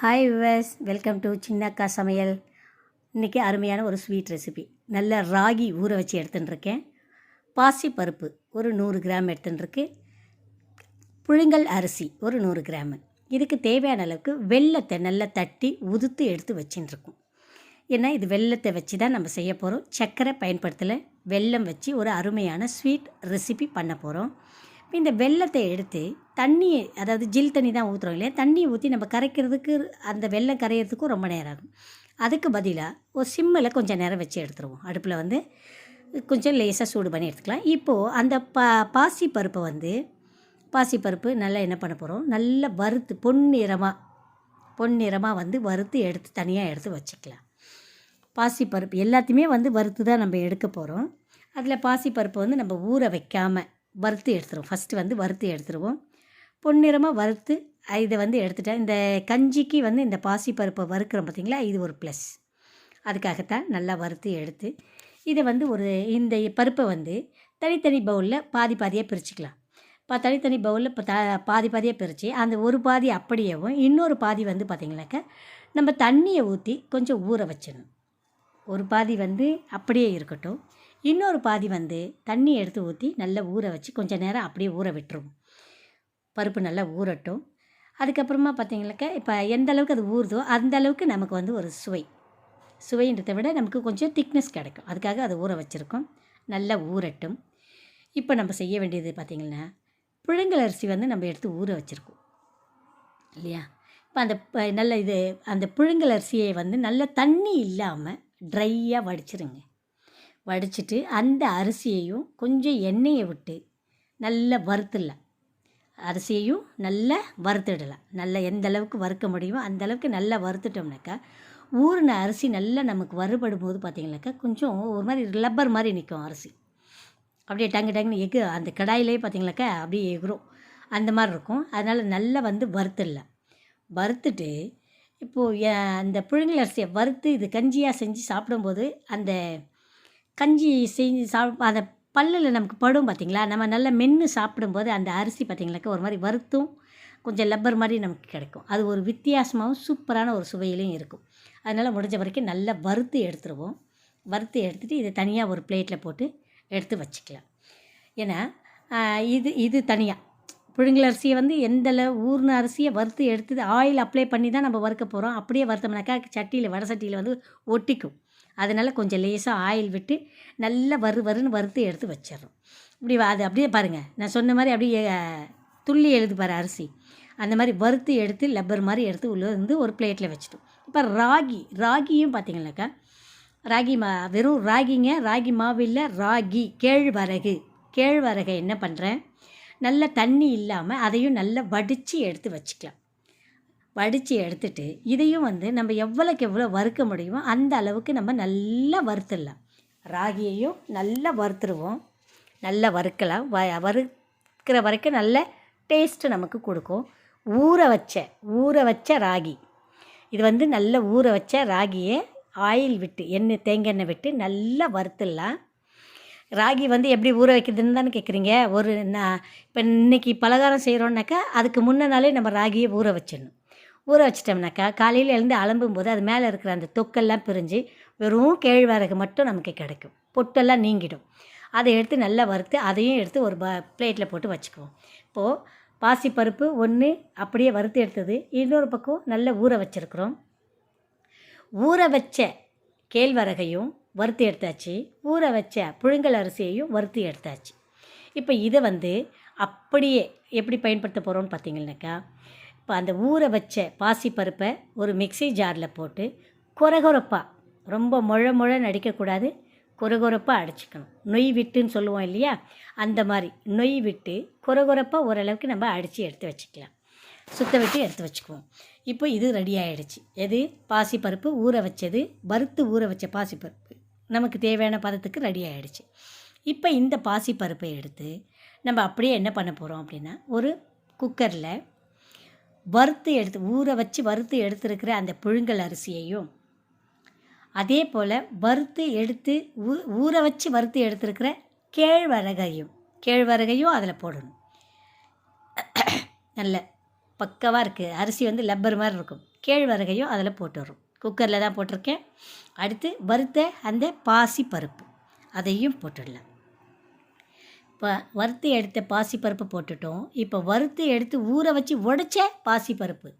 Hi viewers welcome to Chinnakka Samayal இன்றைக்கி அருமையான ஒரு ஸ்வீட் ரெசிபி நல்ல ராகி ஊற வச்சு எடுத்துட்டுருக்கேன். பாசி பருப்பு ஒரு நூறு கிராம் எடுத்துட்டுருக்கு. புழுங்கல் அரிசி ஒரு நூறு கிராமு இதுக்கு தேவையான அளவுக்கு வெல்லத்தை நல்லா தட்டி உதுத்து எடுத்து வச்சுட்டுருக்கோம். ஏன்னா இது வெல்லத்தை வச்சு தான் நம்ம செய்ய போகிறோம் சர்க்கரை பயன்படுத்தலை வெல்லம் வச்சு ஒரு அருமையான ஸ்வீட் ரெசிபி பண்ண போகிறோம் இப்போ இந்த வெல்லத்தை எடுத்து தண்ணி அதாவது ஜில் தண்ணி தான் ஊற்றுறோம் இல்லையா? தண்ணி ஊற்றி நம்ம கரைக்கிறதுக்கு அந்த வெள்ளம் கரையிறதுக்கும் ரொம்ப நேரம் ஆகும். அதுக்கு பதிலாக ஒரு சிம்மில் கொஞ்சம் நேரம் வச்சு எடுத்துருவோம். அடுப்பில் வந்து கொஞ்சம் லேசாக சூடு பண்ணி எடுத்துக்கலாம். இப்போது அந்த பா பாசி பருப்பை வந்து பாசி பருப்பு நல்லா என்ன பண்ண போகிறோம் நல்லா வறுத்து பொன்னிறமாக பொன்னிறமாக வந்து வறுத்து எடுத்து தனியாக எடுத்து வச்சுக்கலாம். பாசி பருப்பு எல்லாத்தையுமே வந்து வறுத்து தான் நம்ம எடுக்க போகிறோம் அதில் பாசி பருப்பை வந்து நம்ம ஊற வைக்காமல் வறுத்து எடுத்துருவோம். ஃபஸ்ட்டு வந்து வறுத்து எடுத்துருவோம். பொன்னிறமாக வறுத்து இதை வந்து எடுத்துட்டேன் இந்த கஞ்சிக்கு வந்து இந்த பாசி பருப்பை வறுக்கிறோம் பார்த்தீங்களா? இது ஒரு ப்ளஸ் அதுக்காகத்தான் நல்லா வறுத்து எடுத்து இதை வந்து ஒரு இந்த பருப்பை வந்து தனித்தனி பவுலில் பாதி பாதியாக பிரிச்சுக்கலாம். இப்போ தனித்தனி பவுலில் இப்போ த பாதி பாதியாக பிரித்து அந்த ஒரு பாதி அப்படியேவும் இன்னொரு பாதி வந்து பார்த்திங்கனாக்கா நம்ம தண்ணியை ஊற்றி கொஞ்சம் ஊற வச்சிடணும். ஒரு பாதி வந்து அப்படியே இருக்கட்டும். இன்னொரு பாதி வந்து தண்ணி எடுத்து ஊற்றி நல்லா ஊற வச்சு கொஞ்சம் நேரம் அப்படியே ஊற விட்டுருவோம். பருப்பு நல்லா ஊறட்டும். அதுக்கப்புறமா பார்த்தீங்கன்னாக்கா இப்போ எந்த அளவுக்கு அது ஊறுதோ அந்த அளவுக்கு நமக்கு வந்து ஒரு சுவை. சுவைன்றதை விட நமக்கு கொஞ்சம் திக்னஸ் கிடைக்கும். அதுக்காக அது ஊற வச்சுருக்கோம். நல்லா ஊறட்டும். இப்போ நம்ம செய்ய வேண்டியது பார்த்திங்கன்னா புழுங்கல் அரிசி வந்து நம்ம எடுத்து ஊற வச்சுருக்கோம். இல்லையா? இப்போ அந்த ப- நல்ல இது அந்த புழுங்கல் அரிசியை வந்து நல்ல தண்ணி இல்லாமல் ட்ரையாக வடிச்சிருங்க. வடிச்சிட்டு அந்த அரிசியையும் கொஞ்சம் எண்ணெயை விட்டு நல்லா வறுத்துடலாம். அரிசியையும் நல்லா வறுத்துடலாம். நல்லா எந்த அளவுக்கு வறுக்க முடியுமோ அந்த அளவுக்கு நல்லா வறுத்துட்டோம்னாக்கா ஊறின அரிசி நல்லா நமக்கு வறுபடும் போது பார்த்திங்கனாக்கா கொஞ்சம் ஒரு மாதிரி ரப்பர் மாதிரி நிற்கும் அரிசி. அப்படியே டங்கு டங்குன்னு எகு அந்த கடாயிலே பார்த்திங்கனாக்கா அப்படியே எகுரும் அந்த மாதிரி இருக்கும். அதனால் நல்லா வந்து வறுத்துடலாம். வறுத்துட்டு இப்போது அந்த புழுங்கல் அரிசியை வறுத்து இது கஞ்சியாக செஞ்சு சாப்பிடும்போது அந்த கஞ்சி செஞ்சு சாப் அதை பல்லில் நமக்கு படும் பார்த்திங்களா நம்ம நல்லா மென்று சாப்பிடும்போது அந்த அரிசி பார்த்தீங்களாக்கா ஒரு மாதிரி வறுத்தும் கொஞ்சம் லப்பர் மாதிரி நமக்கு கிடைக்கும். அது ஒரு வித்தியாசமாகவும் சூப்பரான ஒரு சுவையிலையும் இருக்கும். அதனால் முடிஞ்ச வரைக்கும் நல்லா வறுத்து எடுத்துருவோம். வறுத்து எடுத்துகிட்டு இதை தனியாக ஒரு பிளேட்டில் போட்டு எடுத்து வச்சுக்கலாம். ஏன்னா இது இது தனியாக புழுங்கல் அரிசியை வந்து எந்த ஊர்ன அரிசியை வறுத்து எடுத்து ஆயில் அப்ளை பண்ணி தான் நம்ம வறுக்க போகிறோம் அப்படியே வறுத்தோம்னாக்கா சட்டியில் வடை சட்டியில் வந்து ஒட்டிக்கும். அதனால் கொஞ்சம் லேசாக ஆயில் விட்டு நல்லா வறு வறுன்னு வறுத்து எடுத்து வச்சிடறோம். இப்படி அது அப்படியே பாருங்கள் நான் சொன்ன மாதிரி அப்படியே துள்ளி எழுது பாரு அரிசி. அந்த மாதிரி வறுத்து எடுத்து லப்பர் மாதிரி எடுத்து உள்ளே வந்து ஒரு பிளேட்டில் வச்சுட்டோம். இப்போ ராகி ராகியும் பார்த்தீங்கன்னாக்கா ராகி மா வெறும் ராகிங்க ராகி மாவு இல்லை ராகி கேழ்வரகு. கேழ்வரகை என்ன பண்ணுறேன் நல்ல தண்ணி இல்லாமல் அதையும் நல்லா வடித்து எடுத்து வச்சுக்கலாம். வடித்து எடுத்துட்டு இதையும் வந்து நம்ம எவ்வளோக்கு எவ்வளோ வறுக்க முடியுமோ அந்த அளவுக்கு நம்ம நல்லா வறுத்துடலாம். ராகியையும் நல்லா வறுத்துருவோம். நல்லா வறுக்கலாம் வ வறுக்கிற வரைக்கும் நல்ல டேஸ்ட்டு நமக்கு கொடுக்கும். ஊற வச்ச ஊற வச்ச ராகி. இது வந்து நல்ல ஊற வச்ச ராகியை ஆயில் விட்டு எண்ணெய் தேங்காய் எண்ணெய் விட்டு நல்லா வறுத்துடலாம். ராகி வந்து எப்படி ஊற வைக்கிறதுன்னு தானே கேட்குறீங்க? ஒரு நான் இப்போ இன்னைக்கு பலகாரம் செய்கிறோன்னாக்கா அதுக்கு முன்ன நாளே நம்ம ராகியை ஊற வச்சிடணும். ஊற வச்சிட்டோம்னாக்கா காலையில் எழுந்து அலம்பும் போது அது மேலே இருக்கிற அந்த தொக்கெல்லாம் பிரிஞ்சு வெறும் கேழ்வரகு மட்டும் நமக்கு கிடைக்கும். பொட்டெல்லாம் நீங்கிடும். அதை எடுத்து நல்லா வறுத்து அதையும் எடுத்து ஒரு ப பிளேட்டில் போட்டு வச்சுக்குவோம். இப்போது பாசிப்பருப்பு ஒன்று அப்படியே வறுத்து எடுத்தது. இன்னொரு பக்கம் நல்லா ஊற வச்சுருக்குறோம். ஊற வச்ச கேழ்வரகையும் வறுத்து எடுத்தாச்சு. ஊற வச்ச புழுங்கல் அரிசியையும் வறுத்து எடுத்தாச்சு. இப்போ இதை வந்து அப்படியே எப்படி பயன்படுத்த போகிறோம்னு பார்த்தீங்கன்னாக்கா இப்போ அந்த ஊற வச்ச பாசிப்பருப்பை ஒரு மிக்ஸி ஜாரில் போட்டு கொரகொரப்பாக ரொம்ப முழ முழ நடிக்கக்கூடாது கொரகொரப்பாக அடிச்சுக்கணும். நொய் விட்டுன்னு சொல்லுவோம் இல்லையா? அந்த மாதிரி நொய் விட்டு கொரகொரப்பாக ஓரளவுக்கு நம்ம அடித்து எடுத்து வச்சுக்கலாம். சுத்த விட்டு எடுத்து வச்சுக்குவோம். இப்போ இது ரெடி ஆகிடுச்சு எது? பாசிப்பருப்பு ஊற வச்சது வறுத்து ஊற வச்ச பாசிப்பருப்பு நமக்கு தேவையான பதத்துக்கு ரெடி ஆகிடுச்சு இப்போ இந்த பாசிப்பருப்பை எடுத்து நம்ம அப்படியே என்ன பண்ண போகிறோம் அப்படின்னா ஒரு குக்கரில் வறுத்து எடுத்து ஊற வச்சு வறுத்து எடுத்துருக்கிற அந்த புழுங்கல் அரிசியையும். அதே போல் வறுத்து எடுத்து ஊ ஊற வச்சு வறுத்து எடுத்துருக்கிற கேழ்வரகையும் கேழ்வரகையும் அதில் போடணும். நல்ல பக்கவாக இருக்குது அரிசி வந்து லப்பர் மாதிரி இருக்கும். கேழ்வரகையும் அதில் போட்டுடுறோம் குக்கரில் தான் போட்டிருக்கேன். அடுத்து வறுத்த அந்த பாசி பருப்பு அதையும் போட்டுடலாம். இப்போ வறுத்து எடுத்த பாசிப்பருப்பு போட்டுட்டோம். இப்போ வறுத்து எடுத்து ஊற வச்சு உடைச்ச பாசிப்பருப்பு.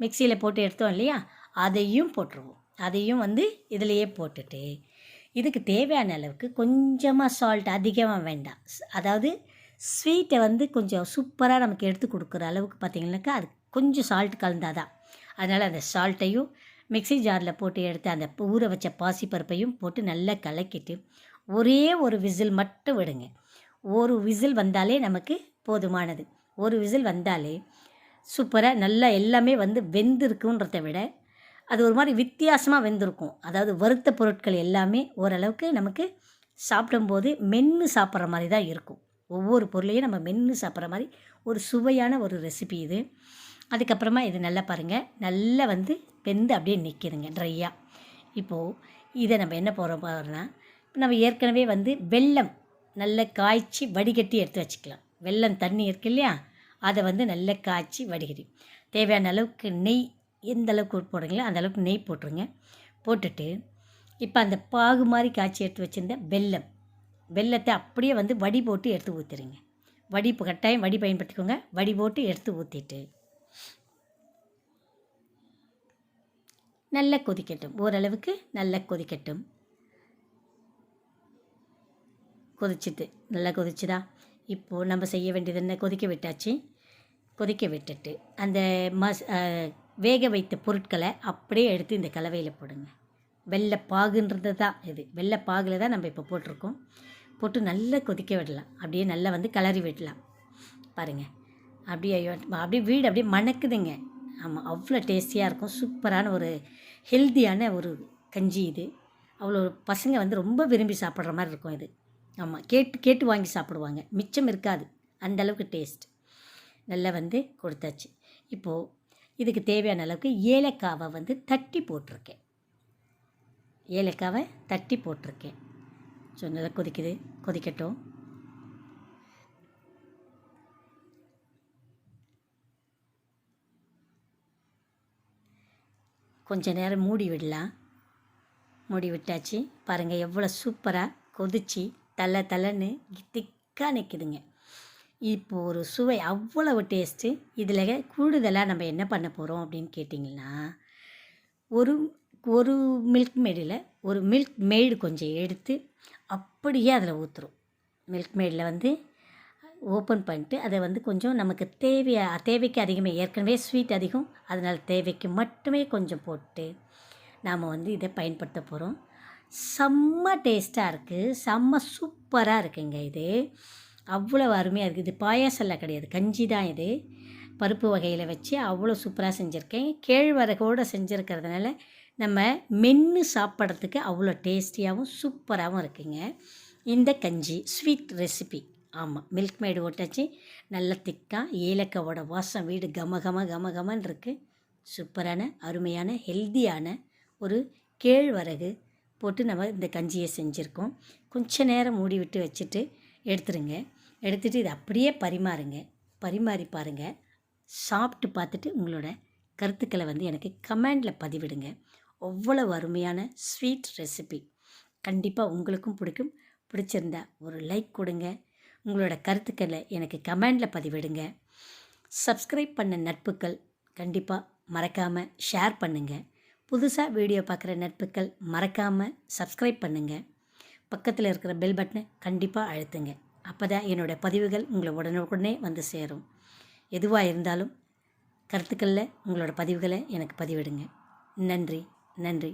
மிக்சியில் போட்டு எடுத்தோம் இல்லையா? அதையும் போட்டுருவோம். அதையும் வந்து இதிலையே போட்டுட்டு இதுக்கு தேவையான அளவுக்கு கொஞ்சமாக சால்ட் அதிகமாக வேண்டாம். ஸ்- அதாவது ஸ்வீட்டை வந்து கொஞ்சம் சூப்பராக நமக்கு எடுத்து கொடுக்குற அளவுக்கு பார்த்திங்கனாக்கா அது கொஞ்சம் சால்ட் கலந்தால் தான் அதனால் அந்த சால்ட்டையும் மிக்ஸி ஜாரில் போட்டு எடுத்து அந்த ஊற வச்ச பாசிப்பருப்பையும் போட்டு நல்லா கலக்கிட்டு ஒரே ஒரு விசில் மட்டும் விடுங்க. ஒரு விசில் வந்தாலே நமக்கு போதுமானது. ஒரு விசில் வந்தாலே சூப்பராக நல்லா எல்லாமே வந்து வெந்திருக்குன்றத விட அது ஒரு மாதிரி வித்தியாசமாக வெந்திருக்கும். அதாவது வறுத்த பொருட்கள் எல்லாமே ஓரளவுக்கு நமக்கு சாப்பிடும்போது மென்று சாப்பிட்ற மாதிரி தான் இருக்கும். ஒவ்வொரு பொருளையும் நம்ம மென்று சாப்பிட்ற மாதிரி ஒரு சுவையான ஒரு ரெசிபி இது. அதுக்கப்புறமா இது நல்லா பாருங்கள் நல்லா வந்து வெந்து அப்படியே நிற்கிதுங்க ட்ரையாக இப்போது இதை நம்ம என்ன போகிறோம் பாருன்னா நம்ம ஏற்கனவே வந்து வெல்லம் நல்லா காய்ச்சி வடிகட்டி எடுத்து வச்சுக்கலாம். வெல்லம் தண்ணி இருக்கு இல்லையா? அதை வந்து நல்லா காய்ச்சி வடிகட்டி. தேவையான அளவுக்கு நெய் எந்த அளவுக்கு போடுறீங்களோ அந்த அளவுக்கு நெய் போட்டுருங்க. போட்டுட்டு இப்போ அந்த பாகு மாதிரி காய்ச்சி எடுத்து வச்சுருந்த வெல்லம் வெல்லத்தை அப்படியே வந்து வடி போட்டு எடுத்து ஊற்றிடுங்க வடி கட்டாயம் வடி பயன்படுத்திக்கோங்க. வடி போட்டு எடுத்து ஊற்றிட்டு நல்லா கொதிக்கட்டும். ஓரளவுக்கு நல்லா கொதிக்கட்டும். கொதிச்சுட்டு நல்லா கொதிச்சுதா இப்போது நம்ம செய்ய வேண்டியது என்ன? கொதிக்க விட்டாச்சு. கொதிக்க விட்டுட்டு அந்த மஸ் வேக வைத்த பொருட்களை அப்படியே எடுத்து இந்த கலவையில் போடுங்க. வெள்ளைப்பாகுன்றது தான் இது. வெள்ளை பாகில் தான் நம்ம இப்போ போட்டிருக்கோம். போட்டு நல்லா கொதிக்க விடலாம். அப்படியே நல்லா வந்து கிளறி விடலாம். பாருங்கள் அப்படியே ஐயோ, அப்படியே வீடு அப்படியே மணக்குதுங்க. ஆமாம் அவ்வளோ டேஸ்டியாக இருக்கும். சூப்பரான ஒரு ஹெல்த்தியான ஒரு கஞ்சி இது. அவ்வளோ பசங்க வந்து ரொம்ப விரும்பி சாப்பிட்ற மாதிரி இருக்கும் இது. ஆமாம் கேட்டு கேட்டு வாங்கி சாப்பிடுவாங்க. மிச்சம் இருக்காது. அந்த அளவுக்கு டேஸ்ட் நல்லா வந்து கொடுத்தாச்சு. இப்போது இதுக்கு தேவையான அளவுக்கு ஏலக்காவை வந்து தட்டி போட்டிருக்கேன். ஏலக்காவை தட்டி போட்டிருக்கேன். ஸோ நல்லா கொதிக்குது. கொதிக்கட்டும். கொஞ்ச நேரம் மூடி விடலாம். மூடி விட்டாச்சு. பாருங்கள் எவ்வளோ சூப்பராக கொதிச்சு தலை தலைன்னு திக்காக நிற்குதுங்க இப்போ ஒரு சுவை அவ்வளவு டேஸ்ட்டு இதில் கூடுதலாக நம்ம என்ன பண்ண போகிறோம் அப்படின்னு கேட்டிங்கன்னா ஒரு ஒரு மில்க் மேடில் ஒரு மில்க் மேடு கொஞ்சம் எடுத்து அப்படியே அதில் ஊற்றுரும் மில்க் மேடில் வந்து ஓப்பன் பண்ணிட்டு அதை வந்து கொஞ்சம் நமக்கு தேவையா தேவைக்கு அதிகமாக ஏற்கனவே ஸ்வீட் அதிகம் அதனால் தேவைக்கு மட்டுமே கொஞ்சம் போட்டு நாம் வந்து இதை பயன்படுத்த போகிறோம் செம்ம டேஸ்ட்டாக இருக்குது செம்ம சூப்பராக இருக்குங்க இது. அவ்வளோ அருமையாக இருக்குது இது பாயாசம்லாம் கிடையாது. கஞ்சி தான் இது. பருப்பு வகையில் வச்சு அவ்வளோ சூப்பராக செஞ்சுருக்கேன். கேழ்வரகோடு செஞ்சுருக்கிறதுனால நம்ம மென்று சாப்பிட்றதுக்கு அவ்வளோ டேஸ்டியாகவும் சூப்பராகவும் இருக்குங்க. இந்த கஞ்சி ஸ்வீட் ரெசிபி. ஆமாம் மில்க் மேடு ஓட்டாச்சு. நல்ல திக்காக ஏலக்காவோட வாசம் வீடு கம கம கம கமன்னு இருக்குது சூப்பரான அருமையான ஹெல்தியான ஒரு கேழ்வரகு போட்டு நம்ம இந்த கஞ்சியை செஞ்சுருக்கோம். கொஞ்ச நேரம் மூடி விட்டு வச்சுட்டு எடுத்துருங்க. எடுத்துகிட்டு இதை அப்படியே பரிமாறுங்க. பரிமாறி பாருங்கள் சாப்பிட்டு பார்த்துட்டு உங்களோட கருத்துக்களை வந்து எனக்கு கமெண்டில் பதிவிடுங்க. அவ்வளவு அருமையான ஸ்வீட் ரெசிபி. கண்டிப்பாக உங்களுக்கும் பிடிக்கும். பிடிச்சிருந்தா ஒரு லைக் கொடுங்க. உங்களோட கருத்துக்களை எனக்கு கமெண்டில் பதிவிடுங்க. சப்ஸ்கிரைப் பண்ண நட்புகள் கண்டிப்பாக மறக்காமல் ஷேர் பண்ணுங்கள் புதுசாக வீடியோ பார்க்குற நட்புகள் மறக்காமல் சப்ஸ்கிரைப் பண்ணுங்கள் பக்கத்தில் இருக்கிற பெல் பட்டனை கண்டிப்பாக அழுத்துங்க. அப்போ தான் என்னோடய பதிவுகள் உங்களை உடனுக்குடனே வந்து சேரும். எதுவாக இருந்தாலும் கருத்துக்களில் உங்களோட பதிவுகளை எனக்கு பதிவிடுங்க. நன்றி நன்றி.